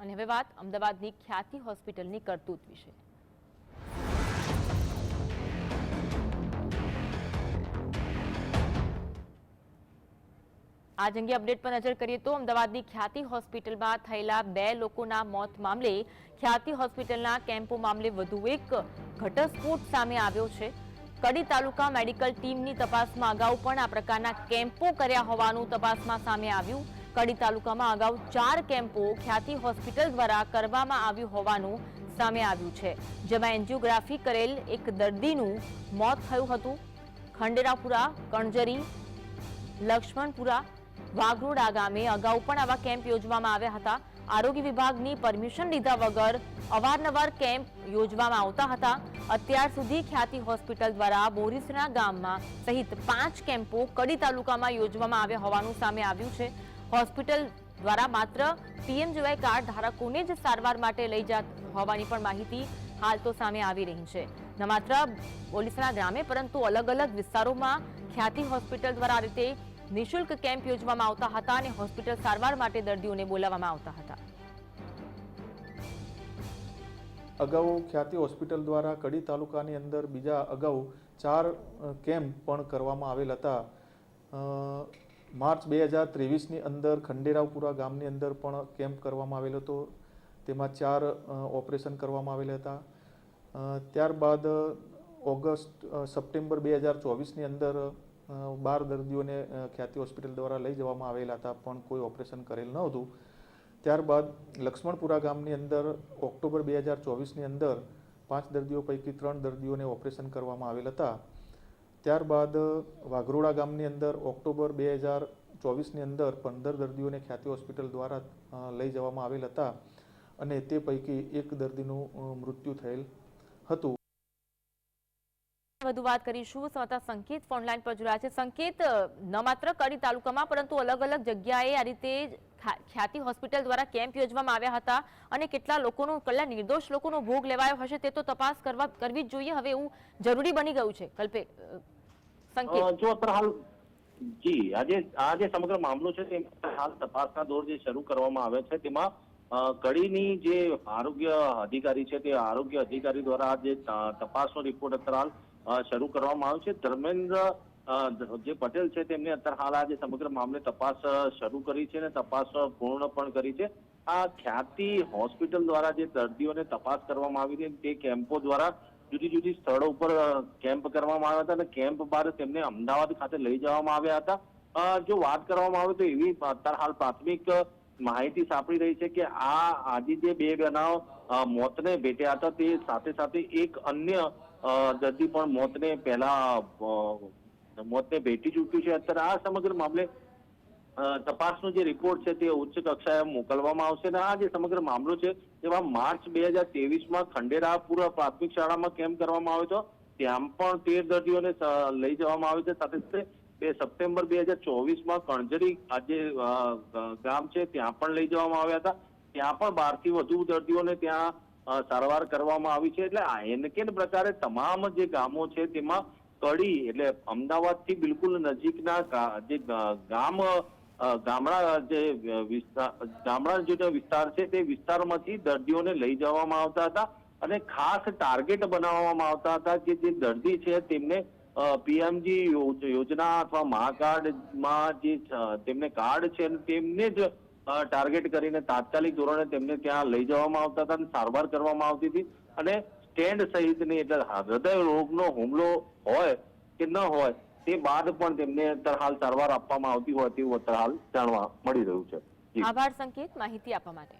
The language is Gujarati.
અને હવે વાત અમદાવાદની ખ્યાતિ હોસ્પિટલની કરતૂત વિશે. આજ અંગે અપડેટ પર નજર કરીએ તો અમદાવાદની ખ્યાતિ હોસ્પિટલમાં થયેલા બે લોકોના મોત મામલે ખ્યાતિ હોસ્પિટલના કેમ્પો મામલે વધુ એક ઘટસ્ફોટ સામે આવ્યો છે. કડી તાલુકા મેડિકલ ટીમની તપાસમાં અગાઉ પણ આ પ્રકારના કેમ્પો કર્યા હોવાનું તપાસમાં સામે આવ્યું. કડી તાલુકામાં અગાઉ ચાર કેમ્પો ખ્યાતિ હોસ્પિટલ દ્વારા કરવામાં આવ્યું હોવાનું સામે આવ્યું છે, જેમાં એન્જિયોગ્રાફી કરેલ એક દર્દીનું મોત થયું હતું. ખંડેરાપુરા, કણજરી, લક્ષ્મણપુરા, વાઘરોડા ગામે અગાઉ પણ આવા કેમ્પ યોજવામાં આવ્યા હતા. આરોગ્ય વિભાગની પરમિશન લીધા વગર અવારનવાર કેમ્પ યોજવામાં આવતા હતા. અત્યાર સુધી ખ્યાતિ હોસ્પિટલ દ્વારા બોરીસના ગામમાં સહિત પાંચ કેમ્પો કડી તાલુકામાં યોજવામાં આવ્યા હોવાનું સામે આવ્યું છે. હોસ્પિટલ દ્વારા માત્ર પીએમજીવાય કાર્ડ ધારકોને જ સારવાર માટે લઈ જ હોવાની પણ માહિતી હાલ તો સામે આવી રહી છે. ન માત્ર પોલીસના ગ્રામે, પરંતુ અલગ અલગ વિસ્તારોમાં ખ્યાતિ હોસ્પિટલ દ્વારા આ રીતે નિશુલ્ક કેમ્પ યોજવામાં આવતા હતા અને હોસ્પિટલ સારવાર માટે દર્દીઓને બોલાવવામાં આવતા હતા. અગાઉ ખ્યાતિ હોસ્પિટલ દ્વારા કડી તાલુકાની અંદર બીજા અગાઉ ચાર કેમ્પ પણ કરવામાં આવેલ હતા. માર્ચ બે હજાર ત્રેવીસની અંદર ખંડેરાવપુરા ગામની અંદર પણ કેમ્પ કરવામાં આવેલો હતો. તેમાં ચાર ઓપરેશન કરવામાં આવેલા હતા. ત્યારબાદ ઓગસ્ટ સપ્ટેમ્બર બે હજાર ચોવીસની અંદર બાર દર્દીઓને ખ્યાતિ હોસ્પિટલ દ્વારા લઈ જવામાં આવેલા હતા, પણ કોઈ ઓપરેશન કરેલ ન હતું ત્યારબાદ લક્ષ્મણપુરા ગામની અંદર ઓક્ટોબર બે હજાર ચોવીસની અંદર પાંચ દર્દીઓ પૈકી ત્રણ દર્દીઓને ઓપરેશન કરવામાં આવેલ હતા. ત્યારબાદ વાઘરોડા ગામની અંદર ઓક્ટોબર બે હજાર ચોવીસની અંદર પંદર દર્દીઓને ખ્યાતિ હોસ્પિટલ દ્વારા લઈ જવામાં આવેલ હતા અને તે પૈકી એક દર્દીનું મૃત્યુ થયેલ હતું. વધુ વાત કરીશું સંવાદદાતા સંકેત ફોનલાઈન પર જોડાયા છે. સંકેત ન માત્ર કડી તાલુકામાં પરંતુ અલગ અલગ જગ્યાએ આ રીતે ખ્યાતિ હોસ્પિટલ દ્વારા કેમ્પ યોજવામાં આવ્યા હતા અને કેટલા લોકોનું, કેટલા નિર્દોષ લોકોનો ભોગ લેવાયો હશે તે તો તપાસ કરવા, કરવી જ જોઈએ. હવે એવું જરૂરી બની ગયું છે. કલ્પે જો આજે આ જે સમગ્ર મામલો છે હાલ તપાસના દોર જે શરૂ કરવામાં આવે છે, તેમાં કડીની જે આરોગ્ય અધિકારી છે, તે આરોગ્ય અધિકારી દ્વારા જે તપાસનો રિપોર્ટ અત્યારે હાલ શરૂ કરવામાં આવ્યો છે. ધર્મેન્દ્ર જે પટેલ છે, તેમને અત્યારે હાલ આ જે સમગ્ર મામલે તપાસ શરૂ કરી છે અને તપાસ પૂર્ણ પણ કરી છે. આ ખ્યાતિ હોસ્પિટલ દ્વારા જે દર્દીઓને તપાસ કરવામાં આવી હતી તે કેમ્પો દ્વારા જુદી જુદી સ્થળો ઉપર કેમ્પ કરવામાં આવ્યા હતા અને કેમ્પ બાદ તેમને અમદાવાદ ખાતે લઈ જવામાં આવ્યા હતા. જો વાત કરવામાં આવે તો એવી અત્યારે હાલ પ્રાથમિક માહિતી સાંપડી રહી છે કે આ આજે જે બે બનાવ મોતને ભેટ્યા હતા તે સાથે સાથે એક અન્ય દર્દી પણ મોતને પહેલા મોતને ભેટી ચૂક્યું છે. અત્યારે આ સમગ્ર મામલે તપાસનો જે રિપોર્ટ છે તે ઉચ્ચ કક્ષાએ મોકલવામાં આવશે અને આ જે સમગ્ર મામલો છે તેમાં માર્ચ બે હજાર ત્રેવીસમાં ખંડેરાપુર પ્રાથમિક શાળામાં કેમ્પ કરવામાં આવ્યો હતો ત્યાં પણ તેર દર્દીઓને લઈ જવામાં આવ્યો છે. સાથે સાથે બે સપ્ટેમ્બર બે હજાર ચોવીસમાં કણજરી આ જે અ, ગ- ગામ છે ત્યાં પણ લઈ જવામાં આવ્યા હતા. ત્યાં પણ બારથી વધુ દર્દીઓને ત્યાં સારવાર કરવામાં આવી છે. એટલે એનકેન પ્રકારે તમામ જે ગામો છે તેમાં કડી એટલે અમદાવાદથી બિલકુલ નજીકના જે ગામ ગામડા જે વિસ્તાર ગામડા જે વિસ્તાર છે તે વિસ્તારમાંથી દર્દીઓને લઈ જવામાં આવતા હતા અને ખાસ ટાર્ગેટ બનાવવામાં આવતા હતા કે જે દર્દી છે તેમને પીએમજી યોજના અથવા મહાકાર્ડમાં જે તેમને કાર્ડ છે તેમને જ ટાર્ગેટ કરીને તાત્કાલિક ધોરણે તેમને ત્યાં લઈ જવામાં આવતા હતા અને સારવાર કરવામાં આવતી હતી અને સ્ટેન્ડ સહિતની એટલે હૃદય રોગનો હુમલો હોય કે ન હોય તે બાદ પણ તેમને તરહાલ હાલ સારવાર આપવામાં આવતી હોય તેવું અત્યારે હાલ જાણવા મળી રહ્યું છે. આભાર સંકેત માહિતી આપવા માટે.